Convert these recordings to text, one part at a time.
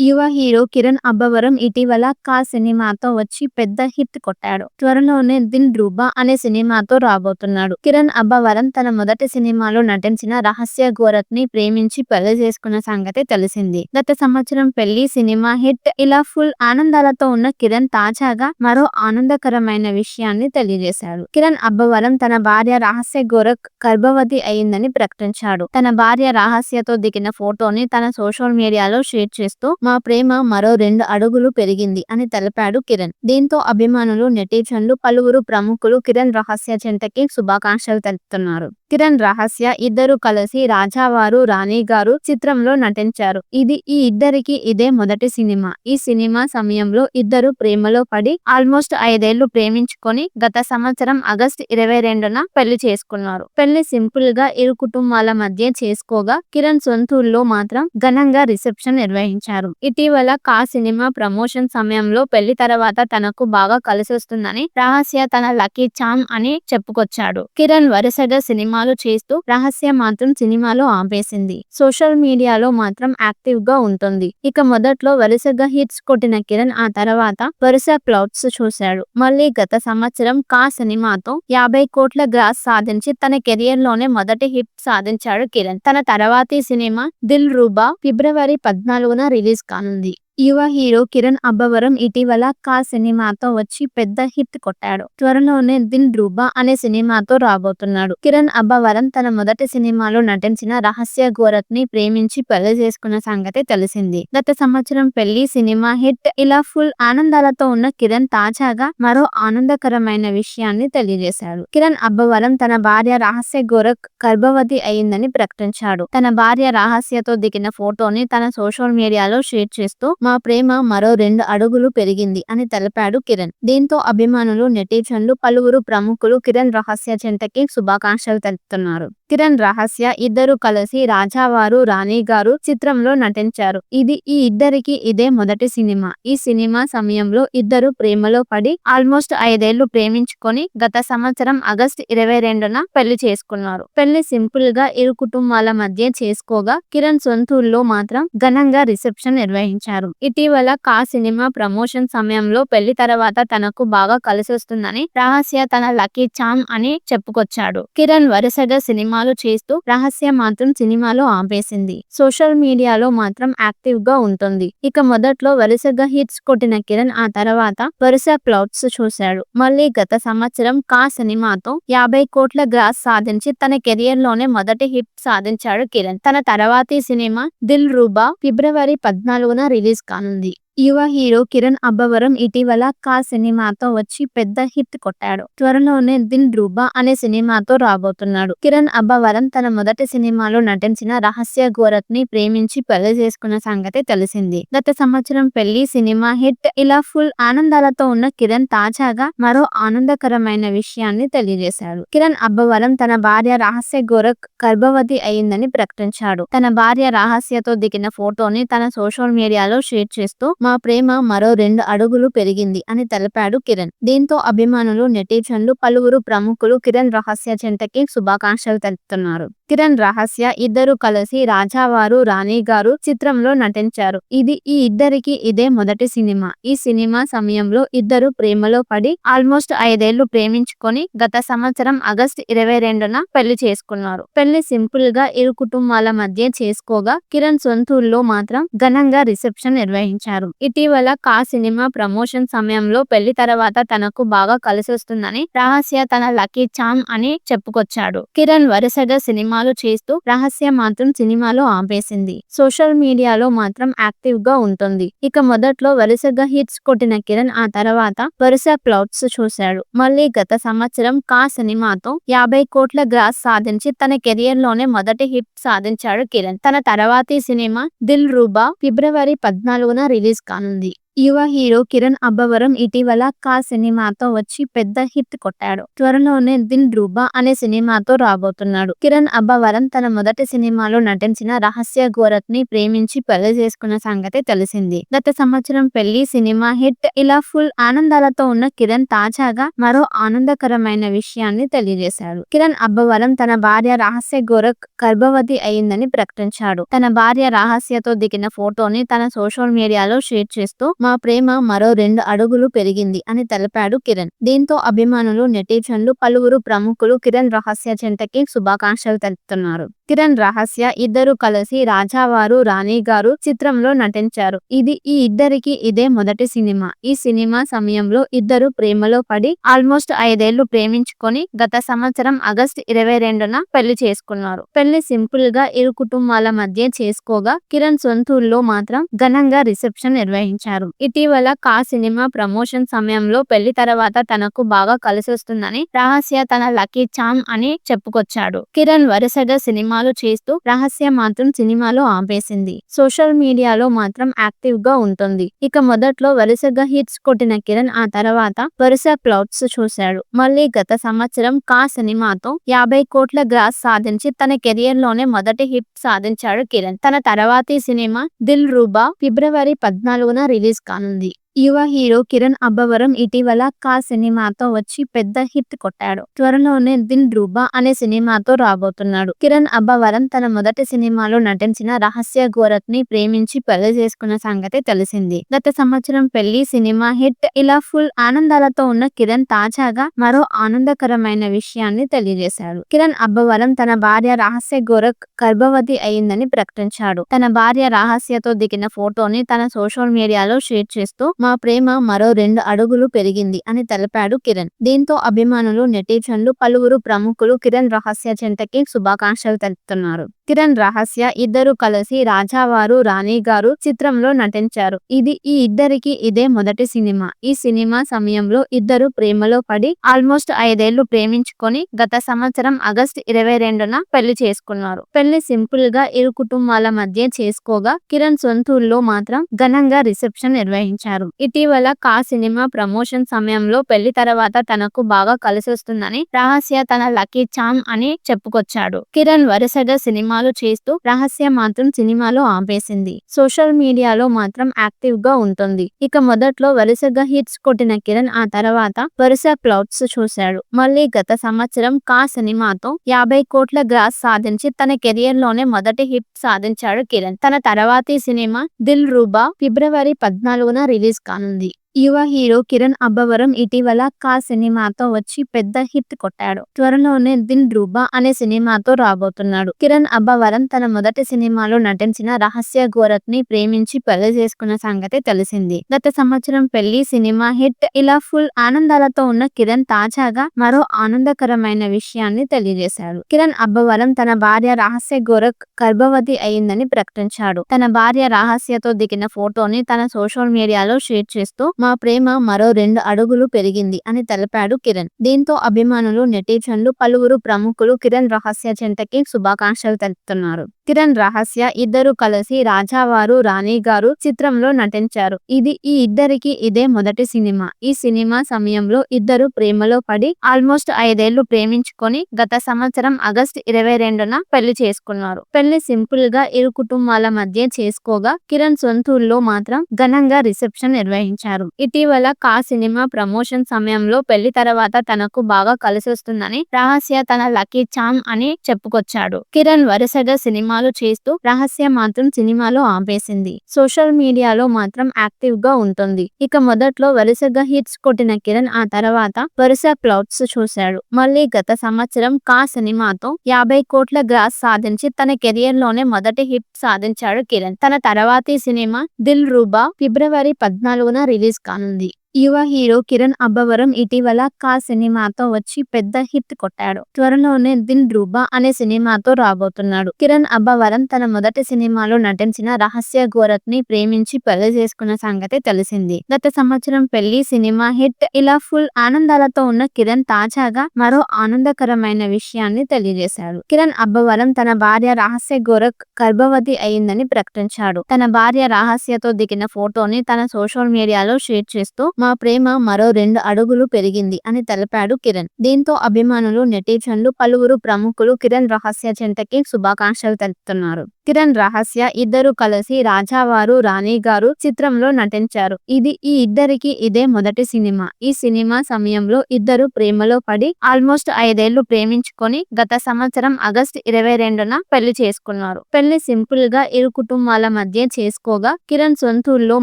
యువ హీరో కిరణ్ అబ్బవరం ఇటీవల కా సినిమాతో వచ్చి పెద్ద హిట్ కొట్టాడు. త్వరలోనే దిల్ రూబా అనే సినిమాతో రాబోతున్నాడు. కిరణ్ అబ్బవరం తన మొదటి సినిమాలో నటించిన రహస్య గోరత్ని ప్రేమించి పెళ్ళి చేసుకున్న సంగతి తెలిసింది. గత సంవత్సరం పెళ్ళి సినిమా హిట్ ఇలా ఫుల్ ఆనందాలతో ఉన్న కిరణ్ తాజాగా మరో ఆనందకరమైన విషయాన్ని తెలియజేశాడు. కిరణ్ అబ్బవరం తన భార్య రహస్య గోరఖ్ గర్భవతి అయిందని ప్రకటించాడు. తన భార్య రహస్యతో దిగిన ఫోటోని తన సోషల్ మీడియాలో షేర్ చేస్తూ మా ప్రేమ మరో రెండు అడుగులు పెరిగింది అని తెలిపాడు కిరణ్. దీంతో అభిమానులు నెటిజన్లు పలువురు ప్రముఖులు కిరణ్ రహస్య జంటకి శుభాకాంక్షలు తెలుపుతున్నారు. కిరణ్ రహస్య ఇద్దరు కలిసి రాజావారు రాణి గారు చిత్రంలో నటించారు. ఇది ఈ ఇద్దరికి ఇదే మొదటి సినిమా. ఈ సినిమా సమయంలో ఇద్దరు ప్రేమలో పడి ఆల్మోస్ట్ ఐదేళ్ళు ప్రేమించుకొని గత సంవత్సరం ఆగస్ట్ ఇరవై రెండున పెళ్ళి చేసుకున్నారు. పెళ్ళి సింపుల్గా ఇరు కుటుంబాల మధ్య చేసుకోగా కిరణ్ సొంతూరులో మాత్రం ఘనంగా రిసెప్షన్ నిర్వహించారు. ఇటీవల కా సినిమా ప్రమోషన్ సమయంలో పెళ్ళి తర్వాత తనకు బాగా కలిసి వస్తుందని రహస్య తన లక్కీ చామ్ అని చెప్పుకొచ్చాడు. కిరణ్ వరుసగా సినిమాలు చేస్తూ రహస్య మాత్రం సినిమాలు ఆపేసింది. సోషల్ మీడియాలో మాత్రం యాక్టివ్గా ఉంటుంది. ఇక మొదట్లో వరుసగా హిట్స్ కొట్టిన కిరణ్ ఆ తర్వాత వరుస ప్లాట్స్ చూశాడు. మళ్ళీ గత సంవత్సరం కా సినిమాతో యాభై కోట్ల గ్రాస్ సాధించి తన కెరియర్లోనే మొదటి హిట్ సాధించాడు కిరణ్. తన తర్వాతి సినిమా దిల్ రూబా ఫిబ్రవరి పద్నాలుగున రిలీజ్ కానుంది యువ హీరో కిరణ్ అబ్బవరం ఇటీవల కా సినిమాతో వచ్చి పెద్ద హిట్ కొట్టాడు. త్వరలోనే దిల్ రూబా అనే సినిమాతో రాబోతున్నాడు. కిరణ్ అబ్బవరం తన మొదటి సినిమాలో నటించిన రహస్య గోరత్ని ప్రేమించి పెళ్ళి చేసుకున్న సంగతి తెలిసింది. గత సంవత్సరం పెళ్ళి సినిమా హిట్. ఇలా ఫుల్ ఆనందాలతో ఉన్న కిరణ్ తాజాగా మరో ఆనందకరమైన విషయాన్ని తెలియజేశాడు. కిరణ్ అబ్బవరం తన భార్య రహస్య గోరఖ్ గర్భవతి అయిందని ప్రకటించాడు. తన భార్య రహస్యతో దిగిన ఫోటోని తన సోషల్ మీడియాలో షేర్ చేస్తూ మా ప్రేమ మరో రెండు అడుగులు పెరిగింది అని తెలిపాడు కిరణ్. దీంతో అభిమానులు నెటిజన్లు పలువురు ప్రముఖులు కిరణ్ రహస్య జంటకి శుభాకాంక్షలు తెలుపుతున్నారు. కిరణ్ రహస్య ఇద్దరు కలిసి రాజావారు రాణి గారు చిత్రంలో నటించారు. ఇది ఈ ఇద్దరికి ఇదే మొదటి సినిమా. ఈ సినిమా సమయంలో ఇద్దరు ప్రేమలో పడి ఆల్మోస్ట్ ఐదేళ్ళు ప్రేమించుకొని గత సంవత్సరం ఆగస్ట్ ఇరవై రెండున పెళ్ళి చేసుకున్నారు. పెళ్ళి సింపుల్గా ఇరు కుటుంబాల మధ్య చేసుకోగా కిరణ్ సొంతూరులో మాత్రం ఘనంగా రిసెప్షన్ నిర్వహించారు. ఇటీవల కా సినిమా ప్రమోషన్ సమయంలో పెళ్ళి తర్వాత తనకు బాగా కలిసి వస్తుందని రహస్య తన లక్కీ చామ్ అని చెప్పుకొచ్చాడు. కిరణ్ వరుసగా సినిమాలు చేస్తూ రహస్యం మాత్రం సినిమాలో ఆపేసింది. సోషల్ మీడియాలో మాత్రం యాక్టివ్గా ఉంటుంది. ఇక మొదట్లో వరుసగా హిట్స్ కొట్టిన కిరణ్ ఆ తర్వాత వరుస క్లౌడ్స్ చూశాడు. మళ్ళీ గత సంవత్సరం కా సినిమాతో యాభై కోట్ల గ్రాస్ సాధించి తన కెరియర్లోనే మొదటి హిట్ సాధించాడు కిరణ్. తన తర్వాతి సినిమా దిల్ రూబా ఫిబ్రవరి పద్నాలుగున రిలీజ్ కానుంది. యువ హీరో కిరణ్ అబ్బవరం ఇటీవల కా సినిమాతో వచ్చి పెద్ద హిట్ కొట్టాడు. త్వరలోనే దిల్ రూబా అనే సినిమాతో రాబోతున్నాడు. కిరణ్ అబ్బవరం తన మొదటి సినిమాలో నటించిన రహస్య గోరత్ని ప్రేమించి పెళ్ళి చేసుకున్న సంగతి తెలిసింది. గత సంవత్సరం పెళ్ళి సినిమా హిట్. ఇలా ఫుల్ ఆనందాలతో ఉన్న కిరణ్ తాజాగా మరో ఆనందకరమైన విషయాన్ని తెలియజేశాడు. కిరణ్ అబ్బవరం తన భార్య రహస్య గోరఖ్ గర్భవతి అయిందని ప్రకటించాడు. తన భార్య రహస్యతో దిగిన ఫోటోని తన సోషల్ మీడియాలో షేర్ చేస్తూ మా ప్రేమ మరో రెండు అడుగులు పెరిగింది అని తెలిపాడు కిరణ్. దీంతో అభిమానులు నెటిజన్లు పలువురు ప్రముఖులు కిరణ్ రహస్య జంటకి శుభాకాంక్షలు తెలుపుతున్నారు. కిరణ్ రహస్య ఇద్దరు కలిసి రాజావారు రాణి గారు చిత్రంలో నటించారు. ఇది ఈ ఇద్దరికి ఇదే మొదటి సినిమా. ఈ సినిమా సమయంలో ఇద్దరు ప్రేమలో పడి ఆల్మోస్ట్ ఐదేళ్ళు ప్రేమించుకొని గత సంవత్సరం ఆగస్ట్ ఇరవై రెండున పెళ్ళి చేసుకున్నారు. పెళ్ళి సింపుల్గా ఇరు కుటుంబాల మధ్య చేసుకోగా కిరణ్ సొంతూరులో మాత్రం ఘనంగా రిసెప్షన్ నిర్వహించారు. ఇటీవల కా సినిమా ప్రమోషన్ సమయంలో పెళ్ళి తర్వాత తనకు బాగా కలిసి వస్తుందని రహస్య తన లక్కీ చామ్ అని చెప్పుకొచ్చాడు. కిరణ్ వరుసగా సినిమాలు చేస్తూ రహస్య మాత్రం సినిమాలో ఆపేసింది. సోషల్ మీడియాలో మాత్రం యాక్టివ్గా ఉంటుంది. ఇక మొదట్లో వరుసగా హిట్స్ కొట్టిన కిరణ్ ఆ తర్వాత వరుస ప్లాట్స్ చూశాడు. మళ్ళీ గత సంవత్సరం కా సినిమాతో యాభై కోట్ల గ్రాస్ సాధించి తన కెరియర్లోనే మొదటి హిట్ సాధించాడు కిరణ్. తన తర్వాతి సినిమా దిల్ రూబా ఫిబ్రవరి పద్నాలుగున రిలీజ్ కానుంది. యువ హీరో కిరణ్ అబ్బవరం ఇటీవల కా సినిమాతో వచ్చి పెద్ద హిట్ కొట్టాడు. త్వరలోనే దిల్ రూబా అనే సినిమాతో రాబోతున్నాడు. కిరణ్ అబ్బవరం తన మొదటి సినిమాలో నటించిన రహస్య గోరత్ని ప్రేమించి పెళ్ళి చేసుకున్న సంగతి తెలిసింది. గత సంవత్సరం పెళ్ళి సినిమా హిట్. ఇలా ఫుల్ ఆనందాలతో ఉన్న కిరణ్ తాజాగా మరో ఆనందకరమైన విషయాన్ని తెలియజేశాడు. కిరణ్ అబ్బవరం తన భార్య రహస్య గోరఖ్ గర్భవతి అయిందని ప్రకటించాడు. తన భార్య రహస్యతో దిగిన ఫోటోని తన సోషల్ మీడియాలో షేర్ చేస్తూ మా ప్రేమ మరో రెండు అడుగులు పెరిగింది అని తెలిపాడు కిరణ్. దీంతో అభిమానులు నెటిజన్లు పలువురు ప్రముఖులు కిరణ్ రహస్య జంటకి శుభాకాంక్షలు తెలుపుతున్నారు. కిరణ్ రహస్య ఇద్దరు కలిసి రాజావారు రాణి గారు చిత్రంలో నటించారు. ఇది ఈ ఇద్దరికి ఇదే మొదటి సినిమా. ఈ సినిమా సమయంలో ఇద్దరు ప్రేమలో పడి ఆల్మోస్ట్ ఐదేళ్ళు ప్రేమించుకొని గత సంవత్సరం ఆగస్ట్ ఇరవై రెండున పెళ్ళి చేసుకున్నారు. పెళ్ళి సింపుల్గా ఇరు కుటుంబాల మధ్య చేసుకోగా కిరణ్ సొంతూరులో మాత్రం ఘనంగా రిసెప్షన్ నిర్వహించారు. ఇటీవల కా సినిమా ప్రమోషన్ సమయంలో పెళ్ళి తర్వాత తనకు బాగా కలిసొస్తుందని రహస్య తన లక్కీ చామ్ అని చెప్పుకొచ్చాడు. కిరణ్ వరుసగా సినిమా సినిమాలు చేస్తూ రహస్య మాత్రం సినిమాలో ఆపేసింది. సోషల్ మీడియాలో మాత్రం యాక్టివ్గా ఉంటుంది. ఇక మొదట్లో వరుసగా హిట్స్ కొట్టిన కిరణ్ ఆ తర్వాత వరుస ప్లాట్స్ చూశాడు. మళ్ళీ గత సంవత్సరం కా సినిమాతో యాభై కోట్ల గ్రాస్ సాధించి తన కెరియర్లోనే మొదటి హిట్ సాధించాడు కిరణ్. తన తర్వాతి సినిమా దిల్ రూబా ఫిబ్రవరి పద్నాలుగున రిలీజ్ కానుంది. యువ హీరో కిరణ్ అబ్బవరం ఇటీవల కా సినిమాతో వచ్చి పెద్ద హిట్ కొట్టాడు. త్వరలోనే దిల్ రూబా అనే సినిమాతో రాబోతున్నాడు. కిరణ్ అబ్బవరం తన మొదటి సినిమాలో నటించిన రహస్య గోరత్ని ప్రేమించి పెళ్ళి చేసుకున్న సంగతి తెలిసింది. గత సంవత్సరం పెళ్ళి సినిమా హిట్. ఇలా ఫుల్ ఆనందాలతో ఉన్న కిరణ్ తాజాగా మరో ఆనందకరమైన విషయాన్ని తెలియజేశాడు. కిరణ్ అబ్బవరం తన భార్య రహస్య గోరఖ్ గర్భవతి అయిందని ప్రకటించాడు. తన భార్య రహస్యతో దిగిన ఫోటోని తన సోషల్ మీడియాలో షేర్ చేస్తూ మా ప్రేమ మరో రెండు అడుగులు పెరిగింది అని తెలిపాడు కిరణ్. దీంతో అభిమానులు నెటిజన్లు పలువురు ప్రముఖులు కిరణ్ రహస్య జంటకి శుభాకాంక్షలు తెలుపుతున్నారు. కిరణ్ రహస్య ఇద్దరు కలిసి రాజావారు రాణి గారు చిత్రంలో నటించారు. ఇది ఈ ఇద్దరికి ఇదే మొదటి సినిమా. ఈ సినిమా సమయంలో ఇద్దరు ప్రేమలో పడి ఆల్మోస్ట్ ఐదేళ్ళు ప్రేమించుకొని గత సంవత్సరం ఆగస్ట్ ఇరవై రెండున పెళ్ళి చేసుకున్నారు. పెళ్ళి సింపుల్గా ఇరు కుటుంబాల మధ్య చేసుకోగా కిరణ్ సొంతూరులో మాత్రం ఘనంగా రిసెప్షన్ నిర్వహించారు. ఇటీవల కా సినిమా ప్రమోషన్ సమయంలో పెళ్ళి తర్వాత తనకు బాగా కలిసొస్తుందని రహస్య తన లక్కీ చామ్ అని చెప్పుకొచ్చాడు. కిరణ్ వరుసగా సినిమాలు చేస్తూ రహస్య మాత్రం సినిమాలో ఆపేసింది. సోషల్ మీడియాలో మాత్రం యాక్టివ్గా ఉంటుంది. ఇక మొదట్లో వరుసగా హిట్స్ కొట్టిన కిరణ్ ఆ తర్వాత వరుస క్లౌడ్స్ చూశాడు. మళ్ళీ గత సంవత్సరం కా సినిమాతో యాభై కోట్ల గ్రాస్ సాధించి తన కెరియర్లోనే మొదటి హిట్ సాధించాడు కిరణ్. తన తర్వాతి సినిమా దిల్ రూబా ఫిబ్రవరి పద్నాలుగున రిలీజ్ కానుంది యువ హీరో కిరణ్ అబ్బవరం ఇటీవల కా సినిమాతో వచ్చి పెద్ద హిట్ కొట్టాడు. త్వరలోనే దిల్ రూబా అనే సినిమాతో రాబోతున్నాడు. కిరణ్ అబ్బవరం తన మొదటి సినిమాలో నటించిన రహస్య గోరత్ని ప్రేమించి పెళ్ళి చేసుకున్న సంగతి తెలిసింది. గత సంవత్సరం పెళ్ళి సినిమా హిట్. ఇలా ఫుల్ ఆనందాలతో ఉన్న కిరణ్ తాజాగా మరో ఆనందకరమైన విషయాన్ని తెలియజేశాడు. కిరణ్ అబ్బవరం తన భార్య రహస్య గోరఖ్ గర్భవతి అయిందని ప్రకటించాడు. తన భార్య రహస్యతో దిగిన ఫోటోని తన సోషల్ మీడియాలో షేర్ చేస్తూ మా ప్రేమ మరో రెండు అడుగులు పెరిగింది అని తెలిపాడు కిరణ్. దీంతో అభిమానులు నెటిజన్లు పలువురు ప్రముఖులు కిరణ్ రహస్య జంటకి శుభాకాంక్షలు తెలుపుతున్నారు. కిరణ్ రహస్య ఇద్దరు కలిసి రాజావారు రాణి గారు చిత్రంలో నటించారు. ఇది ఈ ఇద్దరికి ఇదే మొదటి సినిమా. ఈ సినిమా సమయంలో ఇద్దరు ప్రేమలో పడి ఆల్మోస్ట్ ఐదేళ్ళు ప్రేమించుకొని గత సంవత్సరం ఆగస్ట్ ఇరవై రెండున పెళ్ళి చేసుకున్నారు. పెళ్ళి సింపుల్గా ఇరు కుటుంబాల మధ్య చేసుకోగా కిరణ్ సొంతూరులో మాత్రం ఘనంగా రిసెప్షన్ నిర్వహించారు. ఇటీవల కా సినిమా ప్రమోషన్ సమయంలో పెళ్ళి తర్వాత తనకు బాగా కలిసొస్తుందని రహస్య తన లక్కీ చామ్ అని చెప్పుకొచ్చాడు. కిరణ్ వరుసగా సినిమాలు చేస్తూ రహస్య మాత్రం సినిమాలో ఆపేసింది. సోషల్ మీడియాలో మాత్రం యాక్టివ్గా ఉంటుంది. ఇక మొదట్లో వరుసగా హిట్స్ కొట్టిన కిరణ్ ఆ తర్వాత వరుస క్లౌడ్స్ చూశాడు. మళ్ళీ గత సంవత్సరం కా సినిమాతో యాభై కోట్ల గ్రాస్ సాధించి తన కెరియర్లోనే మొదటి హిట్ సాధించాడు కిరణ్. తన తర్వాతి సినిమా దిల్ రూబా ఫిబ్రవరి పద్నాలుగున రిలీజ్ కానుంది యువ హీరో కిరణ్ అబ్బవరం ఇటీవల కా సినిమాతో వచ్చి పెద్ద హిట్ కొట్టాడు. త్వరలోనే దిల్ రూబా అనే సినిమాతో రాబోతున్నాడు. కిరణ్ అబ్బవరం తన మొదటి సినిమాలో నటించిన రహస్య గోరత్ని ప్రేమించి పెళ్ళి చేసుకున్న సంగతి తెలిసింది. గత సంవత్సరం పెళ్ళి సినిమా హిట్. ఇలా ఫుల్ ఆనందాలతో ఉన్న కిరణ్ తాజాగా మరో ఆనందకరమైన విషయాన్ని తెలియజేశాడు. కిరణ్ అబ్బవరం తన భార్య రహస్య గోరఖ్ గర్భవతి అయిందని ప్రకటించాడు. తన భార్య రహస్యతో దిగిన ఫోటోని తన సోషల్ మీడియాలో షేర్ చేస్తూ మా ప్రేమ మరో రెండు అడుగులు పెరిగింది అని తెలిపాడు కిరణ్. దీంతో అభిమానులు నెటిజన్లు పలువురు ప్రముఖులు కిరణ్ రహస్య జంటకి శుభాకాంక్షలు తెలుపుతున్నారు. కిరణ్ రహస్య ఇద్దరు కలిసి రాజావారు రాణి గారు చిత్రంలో నటించారు. ఇది ఈ ఇద్దరికి ఇదే మొదటి సినిమా. ఈ సినిమా సమయంలో ఇద్దరు ప్రేమలో పడి ఆల్మోస్ట్ ఐదేళ్ళు ప్రేమించుకొని గత సంవత్సరం ఆగస్ట్ ఇరవై రెండున పెళ్ళి చేసుకున్నారు. పెళ్ళి సింపుల్గా ఇరు కుటుంబాల మధ్య చేసుకోగా కిరణ్ సొంతూరులో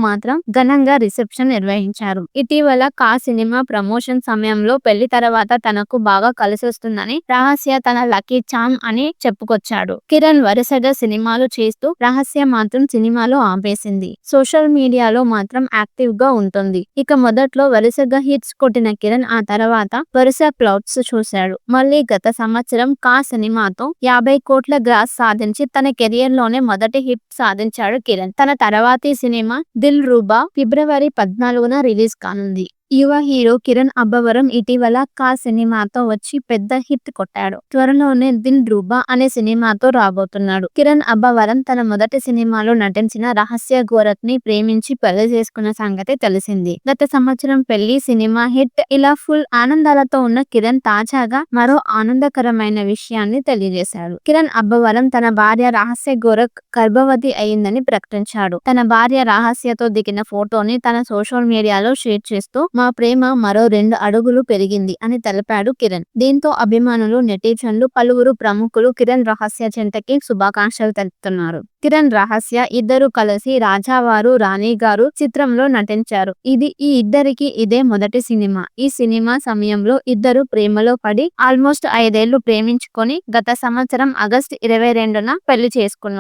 మాత్రం ఘనంగా రిసెప్షన్ నిర్వహించారు. ఇటీవల కా సినిమా ప్రమోషన్ సమయంలో పెళ్ళి తర్వాత తనకు బాగా కలిసొస్తుందని రహస్య తన లక్కీ చామ్ అని చెప్పుకొచ్చాడు. కిరణ్ వరుసగా సినిమా సినిమాలు చేస్తూ రహస్య మాత్రం సినిమాలో ఆపేసింది. సోషల్ మీడియాలో మాత్రం యాక్టివ్గా ఉంటుంది. ఇక మొదట్లో వరుసగా హిట్స్ కొట్టిన కిరణ్ ఆ తర్వాత వరుస ప్లాట్స్ చూశాడు. మళ్ళీ గత సంవత్సరం కా సినిమాతో యాభై కోట్ల గ్రాస్ సాధించి తన కెరియర్లోనే మొదటి హిట్ సాధించాడు కిరణ్. తన తర్వాతి సినిమా దిల్ రూబా ఫిబ్రవరి పద్నాలుగున రిలీజ్ కానుంది. యువ హీరో కిరణ్ అబ్బవరం ఇటీవల కా సినిమాతో వచ్చి పెద్ద హిట్ కొట్టాడు. త్వరలోనే దిల్ రూబా అనే సినిమాతో రాబోతున్నాడు. కిరణ్ అబ్బవరం తన మొదటి సినిమాలో నటించిన రహస్య గోరత్ని ప్రేమించి పెళ్ళి చేసుకున్న సంగతి తెలిసింది. గత సంవత్సరం పెళ్ళి సినిమా హిట్ ఇలా ఫుల్ ఆనందాలతో ఉన్న కిరణ్ తాజాగా మరో ఆనందకరమైన విషయాన్ని తెలియజేశాడు. కిరణ్ అబ్బవరం తన భార్య రహస్య గోరఖ్ గర్భవతి అయిందని ప్రకటించాడు. తన భార్య రహస్యతో దిగిన ఫోటోని తన సోషల్ మీడియాలో షేర్ చేస్తూ మా ప్రేమ మరో రెండు అడుగులు పెరిగింది అని తెలిపాడు కిరణ్. దీంతో అభిమానులు నెటిజన్లు పలువురు ప్రముఖులు కిరణ్ రహస్య జంటకి శుభాకాంక్షలు తెలుపుతున్నారు. కిరణ్ రహస్య ఇద్దరు కలిసి రాజావారు రాణి గారు చిత్రంలో నటించారు. ఇది ఈ ఇద్దరికి ఇదే మొదటి సినిమా. ఈ సినిమా సమయంలో ఇద్దరు ప్రేమలో పడి ఆల్మోస్ట్ ఐదేళ్ళు ప్రేమించుకొని గత సంవత్సరం ఆగస్ట్ ఇరవై రెండున పెళ్ళి చేసుకున్నారు.